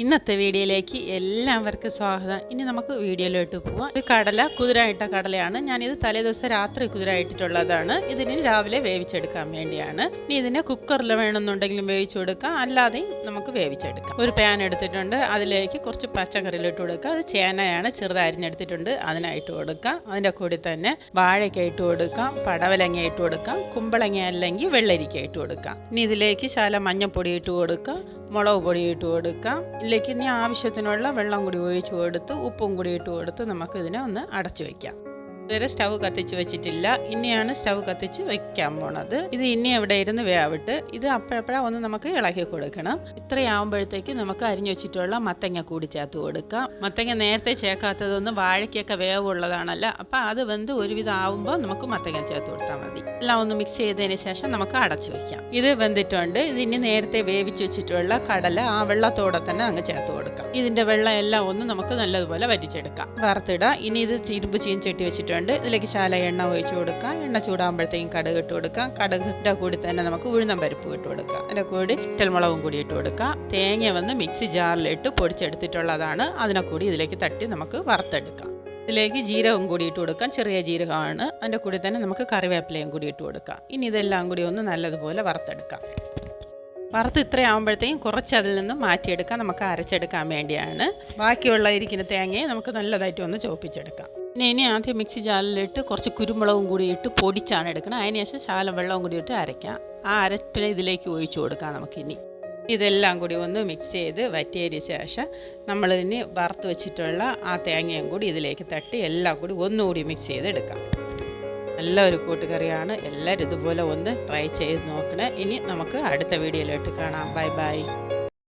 ഇന്നത്തെ വീഡിയോയിലേക്ക് എല്ലാവർക്കും സ്വാഗതം. ഇനി നമുക്ക് വീഡിയോയിലോട്ട് പോവാം. ഇത് കടല കുതിരായിട്ട കടലയാണ്. ഞാനിത് തലേദിവസം രാത്രി കുതിരായിട്ടിട്ടുള്ളതാണ്. ഇതിന് രാവിലെ വേവിച്ചെടുക്കാൻ വേണ്ടിയാണ്. ഇനി ഇതിനെ കുക്കറിൽ വേണമെന്നുണ്ടെങ്കിലും വേവിച്ചു കൊടുക്കാം. അല്ലാതെയും നമുക്ക് വേവിച്ചെടുക്കാം. ഒരു പാൻ എടുത്തിട്ടുണ്ട്. അതിലേക്ക് കുറച്ച് പച്ചക്കറിയിലിട്ട് കൊടുക്കുക അത് ചേനയാണ് ചെറുതായി അരിഞ്ഞെടുത്തിട്ടുണ്ട്. അതിനായിട്ട് കൊടുക്കാം. അതിന്റെ കൂടി തന്നെ വാഴയ്ക്ക ഇട്ട് കൊടുക്കാം. പടവലങ്ങ ഇട്ട് കൊടുക്കാം. കുമ്പളങ്ങ അല്ലെങ്കിൽ വെള്ളരിക്ക ഇട്ട് കൊടുക്കാം. ഇനി ഇതിലേക്ക് ശാല മഞ്ഞൾപ്പൊടി ഇട്ട് കൊടുക്കാം. മുളക് പൊടി ഇട്ട് കൊടുക്കാം. ഇതിലേക്ക് ഇനി ആവശ്യത്തിനുള്ള വെള്ളം കൂടി ഒഴിച്ച് കൊടുത്ത് ഉപ്പും കൂടി ഇട്ട് കൊടുത്ത് നമുക്കിതിനെ ഒന്ന് അടച്ചു വയ്ക്കാം. ഇതുവരെ സ്റ്റവ് കത്തിച്ച് വെച്ചിട്ടില്ല. ഇനിയാണ് സ്റ്റവ് കത്തിച്ച് വെക്കാൻ പോണത്. ഇത് ഇനി എവിടെ ഇരുന്ന് വേവിട്ട് ഇത് അപ്പോഴപ്പോഴാ ഒന്ന് നമുക്ക് ഇളക്കി കൊടുക്കണം. ഇത്രയാവുമ്പോഴത്തേക്ക് നമുക്ക് അരിഞ്ഞു വെച്ചിട്ടുള്ള മത്തങ്ങ കൂടി ചേർത്ത് കൊടുക്കാം. മത്തങ്ങ നേരത്തെ ചേർക്കാത്തതൊന്നും വാഴയ്ക്കൊക്കെ വേവുള്ളതാണല്ലോ. അപ്പം അത് വെന്ത് ഒരുവിധം ആവുമ്പോൾ നമുക്ക് മത്തങ്ങ ചേർത്ത് കൊടുത്താൽ മതി. എല്ലാം ഒന്ന് മിക്സ് ചെയ്തതിന് ശേഷം നമുക്ക് അടച്ചു വെക്കാം. ഇത് വെന്തിട്ടുണ്ട്. ഇത് ഇനി നേരത്തെ വേവിച്ച് വെച്ചിട്ടുള്ള കടല ആ വെള്ളത്തോടെ തന്നെ അങ്ങ് ചേർത്ത് കൊടുക്കാം. ഇതിന്റെ വെള്ളം എല്ലാം ഒന്ന് നമുക്ക് നല്ലതുപോലെ വറ്റിച്ചെടുക്കാം. വറുത്തിടാം. ഇനി ഇത് ഇരുമ്പ് ചീൻചട്ടി വെച്ചിട്ടുണ്ട്. ഇതിലേക്ക് ശാല എണ്ണ ഒഴിച്ച് കൊടുക്കാം. എണ്ണ ചൂടാകുമ്പോഴത്തേക്കും കടുക് ഇട്ട് കൊടുക്കാം. കടുകിന്റെ കൂടി തന്നെ നമുക്ക് ഉഴുന്നം പരിപ്പ് ഇട്ട് കൊടുക്കാം. അതിന്റെ കൂടി ഇട്ടൽമുളകും കൂടി ഇട്ട് കൊടുക്കാം. തേങ്ങ വന്ന് മിക്സി ജാറിലിട്ട് പൊടിച്ചെടുത്തിട്ടുള്ളതാണ്. അതിനെ കൂടി ഇതിലേക്ക് തട്ടി നമുക്ക് വറുത്തെടുക്കാം. ഇതിലേക്ക് ജീരകം കൂടി ഇട്ട് കൊടുക്കാം. ചെറിയ ജീരകമാണ്. അതിന്റെ കൂടി തന്നെ നമുക്ക് കറിവേപ്പിലയും കൂടി ഇട്ട് കൊടുക്കാം. ഇനി ഇതെല്ലാം കൂടി ഒന്ന് നല്ലതുപോലെ വറുത്തെടുക്കാം. വറുത്ത് ഇത്രയാകുമ്പോഴത്തേക്കും കുറച്ച് അതിൽ നിന്ന് മാറ്റിയെടുക്കാം. നമുക്ക് അരച്ചെടുക്കാൻ വേണ്ടിയാണ്. ബാക്കിയുള്ള ഇരിക്കുന്ന തേങ്ങയെ നമുക്ക് നല്ലതായിട്ട് ഒന്ന് ചോപ്പിച്ചെടുക്കാം പിന്നെ ഇനി ആദ്യം മിക്സി ജാലിലിട്ട് കുറച്ച് കുരുമുളകും കൂടി ഇട്ട് പൊടിച്ചാണ് എടുക്കണം. അതിനുശേഷം ശാലം വെള്ളവും കൂടി ഇട്ട് അരയ്ക്കാം. ആ അരപ്പിനെ ഇതിലേക്ക് ഒഴിച്ചു കൊടുക്കാം നമുക്കിനി ഇതെല്ലാം കൂടി ഒന്ന് മിക്സ് ചെയ്ത് വറ്റിയതിന് ശേഷം നമ്മളിതിന് വറുത്ത് വെച്ചിട്ടുള്ള ആ തേങ്ങയും കൂടി ഇതിലേക്ക് തട്ടി എല്ലാം കൂടി ഒന്നുകൂടി മിക്സ് ചെയ്ത് എടുക്കാം നല്ല ഒരു കൂട്ടുകറിയാണ്. എല്ലാവരും ഇതുപോലെ ഒന്ന് ട്രൈ ചെയ്ത് നോക്കണേ. ഇനി നമുക്ക് അടുത്ത വീഡിയോയിലോട്ട് കാണാം. Bye bye